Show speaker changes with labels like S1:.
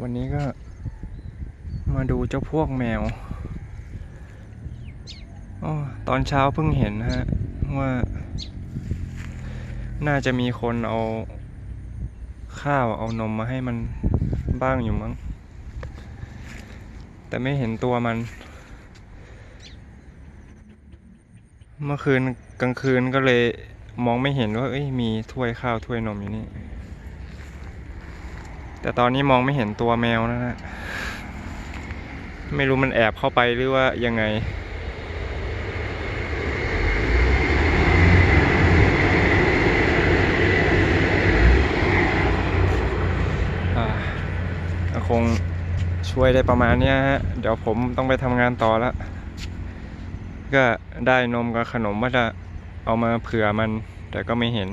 S1: วันนี้ก็มาดูเจ้าพวกแมวออตอนเช้าเพิ่งเห็นฮะ ว่า น่าจะมีคนเอา ข้าวเอานมมาให้มันบ้างอยู่มั้ง แต่ไม่เห็นตัวมัน เมื่อคืนกลางคืนก็เลยมองไม่เห็นว่า เอ้ยมีถ้วยข้าวถ้วยนมอยู่นี่ แต่ตอนนี้มองไม่เห็นตัวแมวนะฮะไม่รู้มันแอบเข้าไปหรือว่ายังไงอ่าก็คงช่วยได้ประมาณนี้ฮะ เดี๋ยวผมต้องไปทำงานต่อแล้ว ก็ได้นมกับขนมว่าจะเอามาเผื่อมัน แต่ก็ไม่เห็น